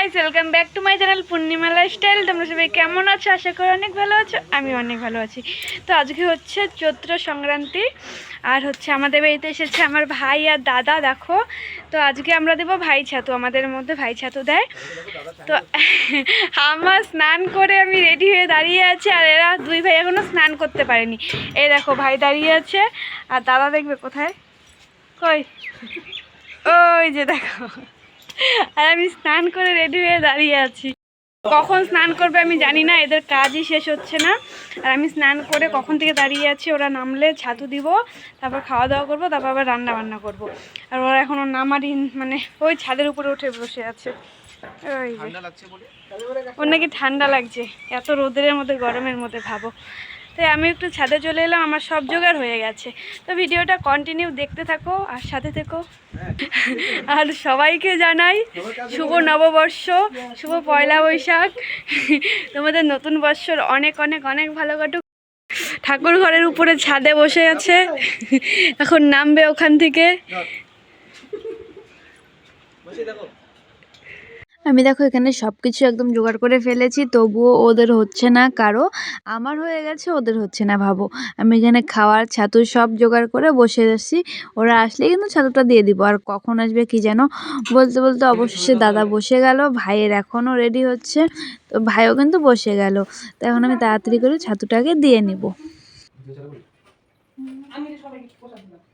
Guys welcome back to my channel Purnima lifestyle তোমরা সবাই কেমন আছো? আশা করি অনেক ভালো আছো। আমি অনেক ভালো আছি। তো আজকে হচ্ছে চৈত্র সংক্রান্তি, আর হচ্ছে আমাদের বাড়িতে এসেছে আমার ভাই আর দাদা, দেখো। তো আজকে আমরা দেবো ভাই ছাতু, আমাদের মধ্যে ভাই ছাতু দেয়। তো আমার স্নান করে আমি রেডি হয়ে দাঁড়িয়ে আছি, আর এরা দুই ভাই এখনও স্নান করতে পারেনি। এই দেখো, ভাই দাঁড়িয়ে আছে, আর দাদা দেখবে কোথায়? কই? ওই যে দেখো। আর আমি স্নান করে রেডি হয়ে দাঁড়িয়ে আছি। কখন স্নান করবে আমি জানি না এদের কাজই শেষ হচ্ছে না। আর আমি স্নান করে কখন থেকে দাঁড়িয়ে আছি ওরা নামলে ছাতু দিব তারপর খাওয়া দাওয়া করব তারপর আবার রান্না বান্না করব। আর ওরা এখনও নামারই মানে ওই ছাদের উপরে উঠে বসে আছে। ওই ওর নাকি ঠান্ডা লাগছে। এত রোদের মধ্যে গরমের মধ্যে ভাবো। তাই আমি একটু ছাদে চলে এলাম, আমার সব জোগাড় হয়ে গেছে। তো ভিডিওটা কন্টিনিউ দেখতে থাকো আর সাথে থেকো। আর সবাইকে জানাই শুভ নববর্ষ, শুভ পয়লা বৈশাখ। তোমাদের নতুন বৎসর অনেক অনেক অনেক ভালো কাটুক। ঠাকুর ঘরের উপরে ছাদে বসে আছে। এখন নামবে ওখান থেকে। আমি দেখো এখানে সব কিছু একদম জোগাড় করে ফেলেছি, তবুও ওদের হচ্ছে না, কারও আমার হয়ে গেছে, ওদের হচ্ছে না, ভাবো। আমি এখানে খাওয়ার ছাতু সব জোগাড় করে বসে আছি, ওরা আসলে কিন্তু ছাতুটা দিয়ে দিব, আর কখন আসবে কি যেন বলতে বলতে অবশেষে দাদা বসে গেল, ভাইয়ের এখনও রেডি হচ্ছে, তো ভাইও কিন্তু বসে গেল, তো এখন আমি তাড়াতাড়ি করে ছাতুটাকে দিয়ে নিব। ভেতরে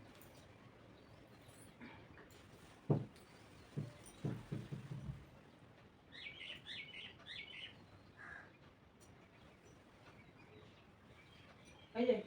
Oye.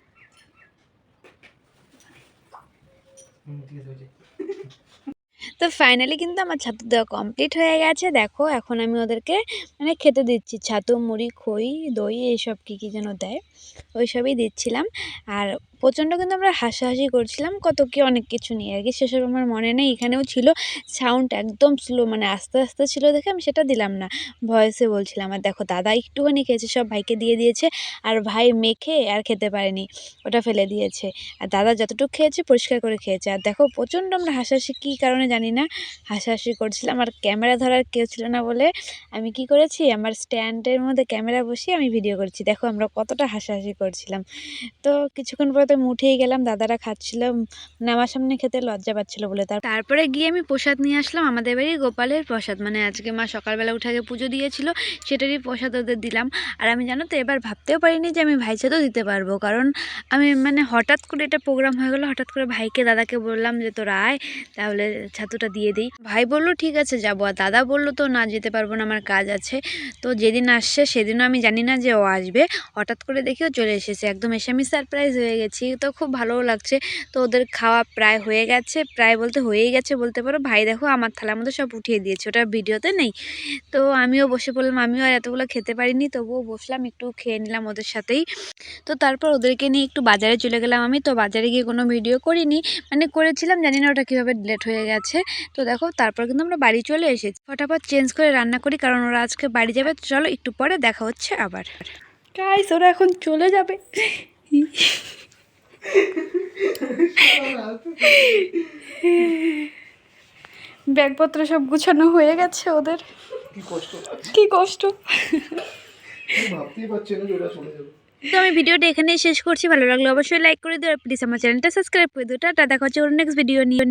তো ফাইনালি কিন্তু আমার ছাতু দেওয়া কমপ্লিট হয়ে গেছে। দেখো, এখন আমি ওদেরকে মানে খেতে দিচ্ছি। ছাতু, মুড়ি, খই, দই, এইসব কী কী যেন দেয় ওই সবই দিচ্ছিলাম। আর প্রচণ্ড কিন্তু আমরা হাসাহাসি করছিলাম, কত কি অনেক কিছু নিয়ে আর কি। সেসব আমার মনে নেই, এখানেও ছিল সাউন্ড একদম স্লো মানে আস্তে আস্তে ছিল দেখে আমি সেটা দিলাম না। ভয়েসে বলছিলাম, আর দেখো, দাদা একটুখানি খেয়েছে, সব ভাইকে দিয়ে দিয়েছে, আর ভাই মেখে আর খেতে পারেনি, ওটা ফেলে দিয়েছে। আর দাদা যতটুকু খেয়েছে, পরিষ্কার করে খেয়েছে। আর দেখো, প্রচণ্ড আমরা হাসাহাসি, কী কারণে জানি না, হাসাহাসি করছিলাম। আর ক্যামেরা ধরার কেউ ছিল না বলে আমি কি করেছি, আমার স্ট্যান্ডের মধ্যে ক্যামেরা বসিয়ে আমি ভিডিও করছি। দেখো, আমরা কতটা হাসাহাসি করছিলাম। তো কিছুক্ষণ পরে তো আমি উঠেই গেলাম, দাদারা খাচ্ছিল মানে আমার সামনে খেতে লজ্জা পাচ্ছিল বলে। তার তারপরে গিয়ে আমি প্রসাদ নিয়ে আসলাম, আমাদের বাড়ি গোপালের প্রসাদ। মানে আজকে মা সকালবেলা উঠে আগে পুজো দিয়েছিল, সেটারই প্রসাদ ওদের দিলাম। আর আমি জানো তো, এবার ভাবতেও পারিনি যে আমি ভাইচাতেও দিতে পারব। কারণ আমি মানে হঠাৎ করে এটা প্রোগ্রাম হয়ে গেলো, হঠাৎ করে ভাইকে, দাদাকে বললাম যে তোরা আয়, তাহলে ছাতুটা দিয়ে দিই। ভাই বলল, ঠিক আছে, যাব। আর দাদা বলল, তো না, যেতে পারব না, আমার কাজ আছে। তো যেদিন আসছে, সেদিনও আমি জানি না যে ও আসবে। হঠাৎ করে দেখেও চলে এসেছে। একদম এসে আমি সারপ্রাইজ হয়ে গেছি। তো খুব ভালোও লাগছে। তো ওদের খাওয়া প্রায় হয়ে গেছে, প্রায় বলতে হয়েই গেছে বলতে পারো। ভাই দেখো আমার থালার মধ্যে সব উঠিয়ে দিয়েছে, ওটা ভিডিওতে নেই। তো আমিও বসে পড়লাম, আমিও আর এতগুলো খেতে পারিনি, তবুও বসলাম, একটু খেয়ে নিলাম ওদের সাথেই। তো তারপর ওদেরকে নিয়ে একটু বাজারে চলে গেলাম আমি, তো বাজারে গিয়ে কোনো ভিডিও করিনি। মানে করেছিলাম, জানি না ওটা কীভাবে ডিলেট হয়ে গেছে। তো দেখো, তারপর কিন্তু আমরা বাড়ি চলে এসেছি। ফটাফট চেঞ্জ করে রান্না করি, কারণ ওরা আজকে বাড়ি যাবে চলো একটু পরে দেখা হচ্ছে আবার। গাইস ওরা এখন চলে যাবে। ব্যাগপত্র সব গুছানো হয়ে গেছে ওদের। কি কষ্ট? কি কষ্ট? ভাবতেই পারছি না ওরা চলে যাবে। তো আমি ভিডিওটা এখানেই শেষ করছি। ভালো লাগল অবশ্যই লাইক করে দিও। আর প্লিজ আমার চ্যানেলটা সাবস্ক্রাইব করে দিও। টাটা দেখা হচ্ছে ওর নেক্সট ভিডিও নিয়ে।